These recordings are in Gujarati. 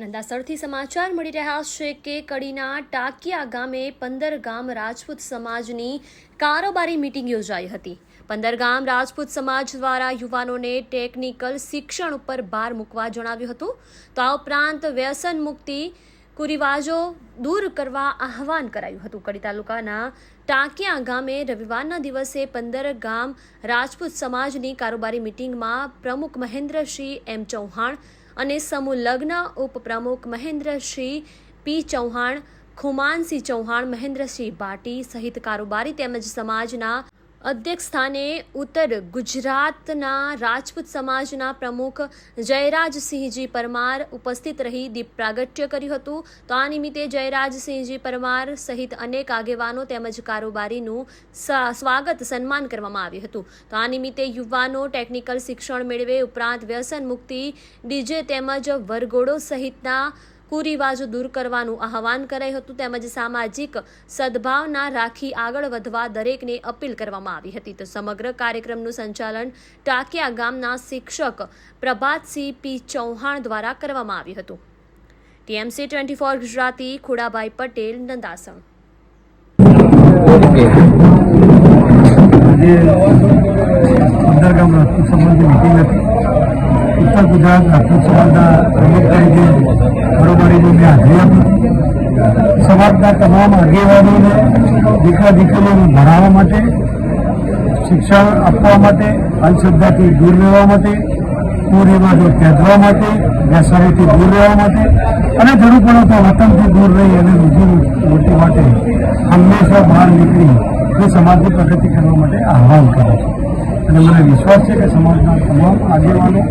નંદાસરથી સમાચાર મળી રહ્યા છે કે કડીના ટાકિયા ગામે પંદર ગામ રાજપૂત સમાજની કારોબારી મિટિંગ યોજાઈ હતી. પંદર ગામ રાજપૂત સમાજ દ્વારા યુવાનોને ટેકનિકલ શિક્ષણ ઉપર ભાર મૂકવા જણાવ્યું હતું. તો આ ઉપરાંત વ્યસન મુક્તિ, કુરિવાજો દૂર કરવા આહવાન કરાયું હતું. કડી તાલુકાના ટાંકિયા ગામે રવિવારના દિવસે પંદર ગામ રાજપૂત સમાજની કારોબારી મિટિંગમાં પ્રમુખ મહેન્દ્રસિંહ એમ ચૌહાણ અને સમૂહ લગ્ન ઉપપ્રમુખ મહેન્દ્રસિંહ પી ચૌહાણ, ખુમાનસિંહ ચૌહાણ, મહેન્દ્રસિંહ ભાટી સહિત કારોબારી તેમજ સમાજના અધ્યક્ષ સ્થાને ઉત્તર ગુજરાતના રાજપૂત સમાજના પ્રમુખ જયરાજસિંહજી પરમાર ઉપસ્થિત રહી દીપ પ્રાગટ્ય કર્યું હતું. તો આ નિમિત્તે જયરાજસિંહજી પરમાર સહિત અનેક આગેવાનો તેમજ કારોબારીનું સ્વાગત સન્માન કરવામાં આવ્યું હતું. તો આ નિમિત્તે યુવાનો ટેકનિકલ શિક્ષણ મેળવે, ઉપરાંત વ્યસન મુક્તિ, ડીજે તેમજ વરઘોડો સહિતના કુરિવાજો દૂર કરવાનું આહવાન કરાયું હતું. તેમજ સામાજિક સદભાવના રાખી આગળ વધવા દરેકને અપીલ કરવામાં આવી હતી. તો સમગ્ર કાર્યક્રમનું સંચાલન ટાકિયા ગામના શિક્ષક પ્રભાતસિંહ પી ચૌહાણ દ્વારા કરવામાં આવ્યું હતું. TMC twenty four Gujarati, Khudabhai Patel, Nandasan. અંદર પંદર ગામ રાજપૂત સમાજની મિટિંગ હતી. ઉત્તર ગુજરાત રાજપૂત સમાજના પ્રમુખ તરીકે બરોબરીની મેં હાજરી સમાજના તમામ આગેવાનોને દીકરા દીકરીઓને ભણાવવા માટે, શિક્ષણ આપવા માટે, અંધશ્રદ્ધાથી દૂર રહેવા માટે, કુરિવાજો ત્યાજવા માટે વ્યસનીથી દૂર રહેવા માટે અને જરૂર પડે તો વતનથી દૂર રહી અને બીજી રોટી માટે હંમેશા બહાર નીકળી એ સમાજની પ્રગતિ કરવા માટે આહવાન કરે છે. અને મને વિશ્વાસ છે કે સમાજના તમામ આગેવાનો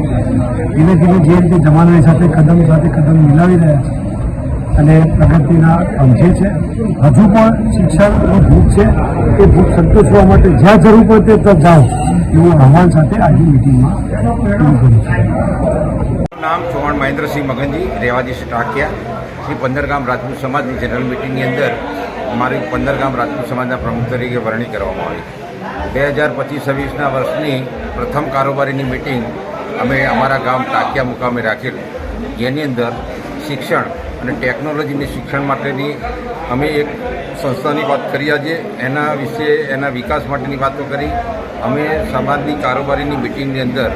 ધીમે ધીમે જે રીતે જમાનાની સાથે કદમ સાથે કદમ મિલાવી રહ્યા છે અને પ્રગતિના અંશે છે. હજુ પણ શિક્ષણનો ભૂખ છે. એ ભૂખ સંતોષવા માટે જ્યાં જરૂર પડે ત્યાં જાઓ. એવું આહવાન સાથે આજની મિટિંગમાં નામ ચૌહાણ મહેન્દ્રસિંહ મગનજી રેવાજી ટાકિયા. શ્રી પંદર ગામ રાજપૂત સમાજની જનરલ મિટિંગની અંદર મારી પંદર ગામ રાજપૂત સમાજના પ્રમુખ તરીકે વરણી કરવામાં આવી. બે હજાર પચીસ છવ્વીસના વર્ષની પ્રથમ કારોબારીની મિટિંગ અમે અમારા ગામ ટાંકિયા મુકામે રાખેલ. જેની અંદર શિક્ષણ અને ટેકનોલોજીની શિક્ષણ માટેની અમે એક સંસ્થાની વાત કરી આજે. એના વિશે, એના વિકાસ માટેની વાતો કરી. અમે સમાજની કારોબારીની મિટિંગની અંદર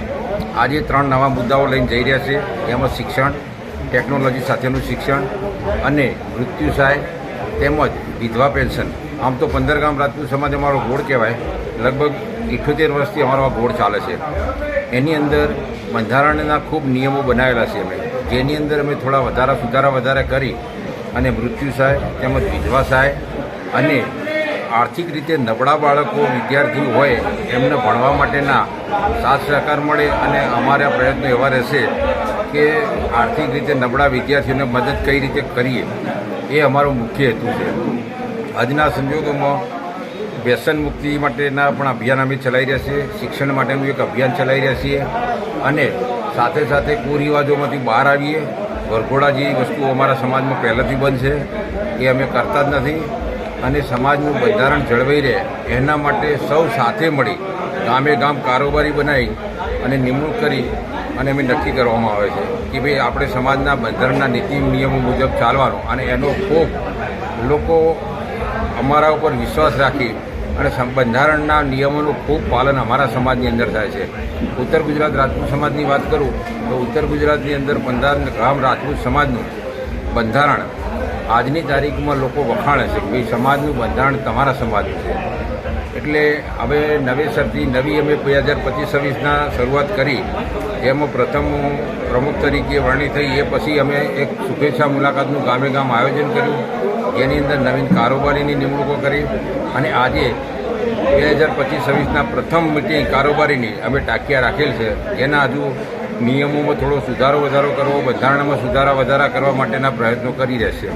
આજે ત્રણ નવા મુદ્દાઓ લઈને જઈ રહ્યા છે. એમાં શિક્ષણ ટેકનોલોજી સાથેનું શિક્ષણ અને મૃત્યુ સહાય તેમજ વિધવા પેન્શન. આમ તો પંદર ગામ રાજપૂત સમાજ અમારો ગોળ કહેવાય. લગભગ ઇઠ્યોતેર વર્ષથી અમારો આ ગોળ ચાલે છે. એની અંદર બંધારણના ખૂબ નિયમો બનાવેલા છે અમે. જેની અંદર અમે થોડા વધારા, સુધારા વધારા કરી અને મૃત્યુ સહાય તેમજ વિધવા સહાય અને આર્થિક રીતે નબળા બાળકો, વિદ્યાર્થીઓ હોય એમને ભણવા માટેના સાથ સહકાર મળે અને અમારા પ્રયત્નો એવા રહેશે કે આર્થિક રીતે નબળા વિદ્યાર્થીઓને મદદ કઈ રીતે કરીએ એ અમારો મુખ્ય હેતુ છે. આજના સંજોગોમાં વ્યસન મુક્તિ માટેના પણ અભિયાન અમે ચલાવી રહ્યા છીએ. શિક્ષણ માટેનું એક અભિયાન ચલાવી રહ્યા છીએ. અને સાથે સાથે કુરિવાજોમાંથી બહાર આવીએ. વરઘોડા જેવી વસ્તુઓ અમારા સમાજમાં પહેલાંથી બંધ છે. એ અમે કરતા જ નથી. અને સમાજનું બંધારણ જળવાઈ રહે એના માટે સૌ સાથે મળી ગામે ગામ કારોબારી બનાવી અને નિમણૂક કરી અને અમે નક્કી કરવામાં આવે છે કે ભાઈ આપણે સમાજના બંધારણના નીતિ નિયમો મુજબ ચાલવાનું. અને એનો ખૂબ લોકો અમારા ઉપર વિશ્વાસ રાખી અને બંધારણના નિયમોનું ખૂબ પાલન અમારા સમાજની અંદર થાય છે. ઉત્તર ગુજરાત રાજપૂત સમાજની વાત કરું, તો ઉત્તર ગુજરાતની અંદર બંધારણ ગામ રાજપૂત સમાજનું બંધારણ આજની તારીખમાં લોકો વખાણે છે કે ભાઈ સમાજનું બંધારણ તમારા સમાજનું છે. એટલે હવે નવેસરથી નવી અમે બે હજાર પચીસ છવ્વીસના શરૂઆત કરી. એમાં પ્રથમ પ્રમુખ તરીકે વરણી થઈ. એ પછી અમે એક શુભેચ્છા મુલાકાતનું ગામે ગામ આયોજન કર્યું. જેની અંદર નવીન કારોબારીની નિમણૂકો કરી. અને આજે બે હજાર પચીસ છવ્વીસના પ્રથમ મિટિંગ કારોબારીની અમે ટાંકિયા રાખેલ છે. એના હજુ નિયમોમાં થોડો સુધારો વધારો કરવો, બંધારણમાં સુધારા વધારા કરવા માટેના પ્રયત્નો કરી રહેશે.